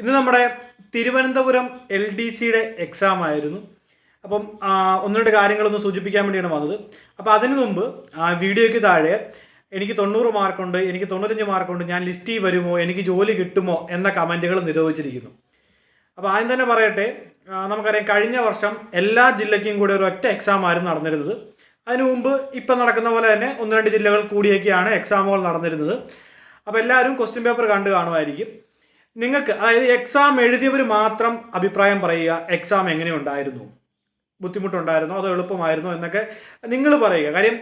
ഇന്ന് നമ്മുടെ Thiruvananthapuram L D സിയുടെ എക്സാം ആയിരുന്നു. അപ്പം ഒന്ന് രണ്ട് കാര്യങ്ങളൊന്ന് സൂചിപ്പിക്കാൻ വേണ്ടിയാണ് വന്നത്. അപ്പോൾ അതിനു മുമ്പ് വീഡിയോയ്ക്ക് താഴെ എനിക്ക് തൊണ്ണൂറ് മാർക്കുണ്ട് എനിക്ക് തൊണ്ണൂറ്റഞ്ച് മാർക്കുണ്ട് ഞാൻ ലിസ്റ്റിൽ വരുമോ എനിക്ക് ജോലി കിട്ടുമോ എന്ന കമന്റുകൾ നിരോധിച്ചിരിക്കുന്നു. അപ്പോൾ ആദ്യം തന്നെ പറയട്ടെ നമുക്കറിയാം കഴിഞ്ഞ വർഷം എല്ലാ ജില്ലയ്ക്കും കൂടി ഒരു ഒറ്റ എക്സാം ആയിരുന്നു നടന്നിരുന്നത്. അതിനു മുമ്പ് ഇപ്പം നടക്കുന്ന പോലെ തന്നെ ഒന്ന് രണ്ട് ജില്ലകൾ കൂടിയൊക്കെയാണ് എക്സാമുകൾ നടന്നിരുന്നത്. അപ്പോൾ എല്ലാവരും ക്വസ്റ്റ്യൻ പേപ്പർ കണ്ടു കാണുമായിരിക്കും. നിങ്ങൾക്ക് അതായത് എക്സാം എഴുതിയവർ മാത്രം അഭിപ്രായം പറയുക എക്സാം എങ്ങനെയുണ്ടായിരുന്നു ബുദ്ധിമുട്ടുണ്ടായിരുന്നോ അതോ എളുപ്പമായിരുന്നോ എന്നൊക്കെ നിങ്ങൾ പറയുക. കാര്യം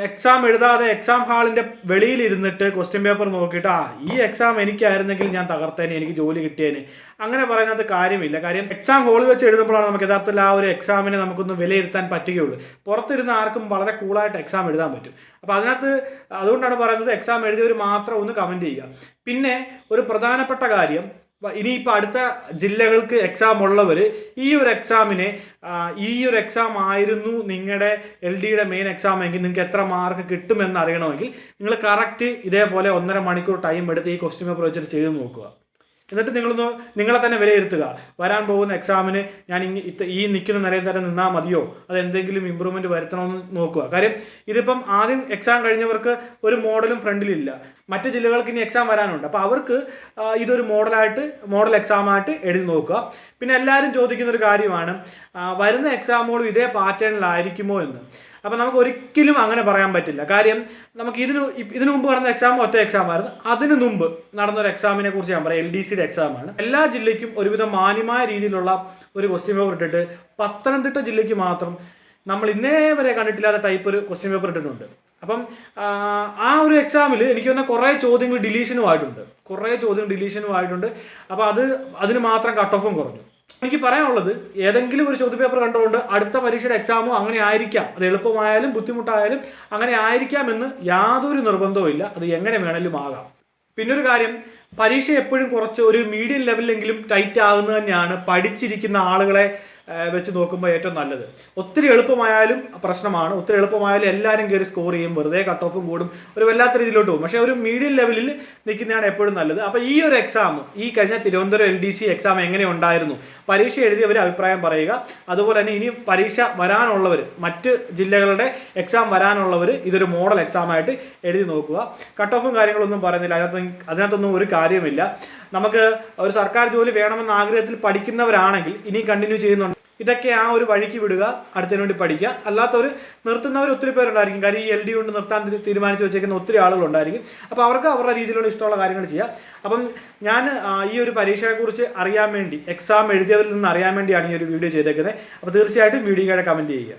എക്സാം എഴുതാതെ എക്സാം ഹാളിന്റെ വെളിയിലിരുന്നിട്ട് ക്വസ്റ്റ്യൻ പേപ്പർ നോക്കിയിട്ട് ആ ഈ എക്സാം എനിക്കായിരുന്നെങ്കിൽ ഞാൻ തകർത്തേനെ എനിക്ക് ജോലി കിട്ടിയേനെ. അങ്ങനെ പറയുന്നത് കാര്യമില്ല. കാര്യം എക്സാം ഹോളിൽ വെച്ച് എഴുതുമ്പോഴാണ് നമുക്ക് യഥാർത്ഥത്തിൽ ആ ഒരു എക്സാമിനെ നമുക്കൊന്ന് വിലയിരുത്താൻ പറ്റുകയുള്ളൂ. പുറത്തിരുന്ന ആർക്കും വളരെ കൂളായിട്ട് എക്സാം എഴുതാൻ പറ്റും. അപ്പോൾ അതിനകത്ത് അതുകൊണ്ടാണ് പറയുന്നത് എക്സാം എഴുതിയവർ മാത്രം ഒന്ന് കമന്റ് ചെയ്യുക. പിന്നെ ഒരു പ്രധാനപ്പെട്ട കാര്യം ഇനിയിപ്പോൾ അടുത്ത ജില്ലകൾക്ക് എക്സാം ഉള്ളവർ ഈ ഒരു എക്സാമിനെ ഈ ഒരു എക്സാം ആയിരുന്നു നിങ്ങളുടെ എൽ ഡിയുടെ മെയിൻ എക്സാം എങ്കിൽ നിങ്ങൾക്ക് എത്ര മാർക്ക് കിട്ടുമെന്ന് അറിയണമെങ്കിൽ നിങ്ങൾ കറക്റ്റ് ഇതേപോലെ ഒന്നര മണിക്കൂർ ടൈം എടുത്ത് ഈ ക്വസ്റ്റ്യൻ പേപ്പർ വെച്ചിട്ട് ചെയ്ത് നോക്കുക. എന്നിട്ട് നിങ്ങളൊന്ന് നിങ്ങളെ തന്നെ വിലയിരുത്തുക. വരാൻ പോകുന്ന എക്സാമിന് ഞാൻ ഈ നിൽക്കുന്ന നിലയിൽ തന്നെ നിന്നാൽ മതിയോ? അത് എന്തെങ്കിലും ഇമ്പ്രൂവ്മെന്റ് വരുത്തണമെന്ന് നോക്കുക. കാര്യം ഇതിപ്പം ആദ്യം എക്സാം കഴിഞ്ഞവർക്ക് ഒരു മോഡലും ഫ്രണ്ടിലില്ല മറ്റ് ജില്ലകൾക്ക് ഇനി എക്സാം വരാനുണ്ട്. അപ്പോൾ അവർക്ക് ഇതൊരു മോഡലായിട്ട് മോഡൽ എക്സാമായിട്ട് എഴുതി നോക്കുക. പിന്നെ എല്ലാവരും ചോദിക്കുന്ന ഒരു കാര്യമാണ് വരുന്ന എക്സാമുകളും ഇതേ പാറ്റേണിലായിരിക്കുമോ എന്ന്. അപ്പം നമുക്ക് ഒരിക്കലും അങ്ങനെ പറയാൻ പറ്റില്ല. കാര്യം നമുക്ക് ഇതിന് ഇതിന് മുമ്പ് നടന്ന എക്സാം ഒറ്റ എക്സാം ആയിരുന്നു. അതിനു മുമ്പ് നടന്ന ഒരു എക്സാമിനെ കുറിച്ച് ഞാൻ പറയാം. എൽ ഡി സിയുടെ എക്സാമാണ് എല്ലാ ജില്ലയ്ക്കും ഒരുവിധം മാന്യമായ രീതിയിലുള്ള ഒരു ക്വസ്റ്റ്യൻ പേപ്പർ ഇട്ടിട്ട് പത്തനംതിട്ട ജില്ലയ്ക്ക് മാത്രം നമ്മൾ ഇന്നേ വരെ കണ്ടിട്ടില്ലാത്ത ടൈപ്പ് ഒരു ക്വസ്റ്റ്യൻ പേപ്പർ ഇട്ടിട്ടുണ്ട്. അപ്പം ആ, ആ ഒരു എക്സാമിൽ എനിക്ക് തന്നെ കുറേ ചോദ്യങ്ങൾ ഡിലീഷനും ആയിട്ടുണ്ട്. കുറേ ചോദ്യങ്ങൾ ഡിലീഷനും ആയിട്ടുണ്ട്. അപ്പോൾ അത് അതിന് മാത്രം കട്ട് ഓഫും കുറഞ്ഞു. എനിക്ക് പറയാനുള്ളത് ഏതെങ്കിലും ഒരു ചോദ്യപേപ്പർ കണ്ടുകൊണ്ട് അടുത്ത പരീക്ഷയുടെ എക്സാമോ അങ്ങനെ ആയിരിക്കാം. അത് എളുപ്പമായാലും ബുദ്ധിമുട്ടായാലും അങ്ങനെ ആയിരിക്കാമെന്ന് യാതൊരു നിർബന്ധവും ഇല്ല. അത് എങ്ങനെ വേണമെങ്കിലും ആകാം. പിന്നൊരു കാര്യം പരീക്ഷ എപ്പോഴും കുറച്ച് ഒരു മീഡിയം ലെവലിലെങ്കിലും ടൈറ്റ് ആകുന്നത് തന്നെയാണ്. പഠിച്ചിരിക്കുന്ന ആളുകളെ വെച്ച് നോക്കുമ്പോൾ ഏറ്റവും നല്ലത്. ഒത്തിരി എളുപ്പമായാലും പ്രശ്നമാണ്. ഒത്തിരി എളുപ്പമായാലും എല്ലാവരും കയറി സ്കോർ ചെയ്യും. വെറുതെ കട്ട് ഓഫും കൂടും. ഒരു വല്ലാത്ത രീതിയിലോട്ട് പോകും. പക്ഷേ ഒരു മീഡിയം ലെവലിൽ നിൽക്കുന്നതാണ് എപ്പോഴും നല്ലത്. അപ്പോൾ ഈ ഒരു എക്സാം ഈ കഴിഞ്ഞ Thiruvananthapuram L D C exam എങ്ങനെ ഉണ്ടായിരുന്നു? പരീക്ഷ എഴുതിയവർ അഭിപ്രായം പറയുക. അതുപോലെ തന്നെ ഇനി പരീക്ഷ വരാനുള്ളവർ മറ്റ് ജില്ലകളുടെ എക്സാം വരാനുള്ളവർ ഇതൊരു മോഡൽ എക്സാമായിട്ട് എഴുതി നോക്കുക. കട്ട് ഓഫും കാര്യങ്ങളൊന്നും പറയുന്നില്ല. അതിനകത്ത് അതിനകത്തൊന്നും ഒരു കാര്യമില്ല നമുക്ക് ഒരു സർക്കാർ ജോലി വേണമെന്ന ആഗ്രഹത്തിൽ പഠിക്കുന്നവരാണെങ്കിൽ ഇനി കണ്ടിന്യൂ ചെയ്യുന്നുണ്ട്. ഇതൊക്കെ ആ ഒരു വഴിക്ക് വിടുക അടുത്തതിന് വേണ്ടി പഠിക്കുക. അല്ലാത്തവർ നിർത്തുന്നവർ ഒത്തിരി പേരുണ്ടായിരിക്കും. കാര്യം ഈ എൽ ഡി കൊണ്ട് നിർത്താൻ തീരുമാനിച്ച് വെച്ചേക്കുന്ന ഒത്തിരി ആളുകളുണ്ടായിരിക്കും. അപ്പോൾ അവർക്ക് അവരുടെ രീതിയിലുള്ള ഇഷ്ടമുള്ള കാര്യങ്ങൾ ചെയ്യാം. അപ്പം ഞാൻ ഈ ഒരു പരീക്ഷയെക്കുറിച്ച് അറിയാൻ വേണ്ടി എക്സാം എഴുതിയവരിൽ നിന്ന് അറിയാൻ വേണ്ടിയാണ് ഈ ഒരു വീഡിയോ ചെയ്തേക്കുന്നത്. അപ്പോൾ തീർച്ചയായിട്ടും വീഡിയോയുടെ കമന്റ് ചെയ്യുക.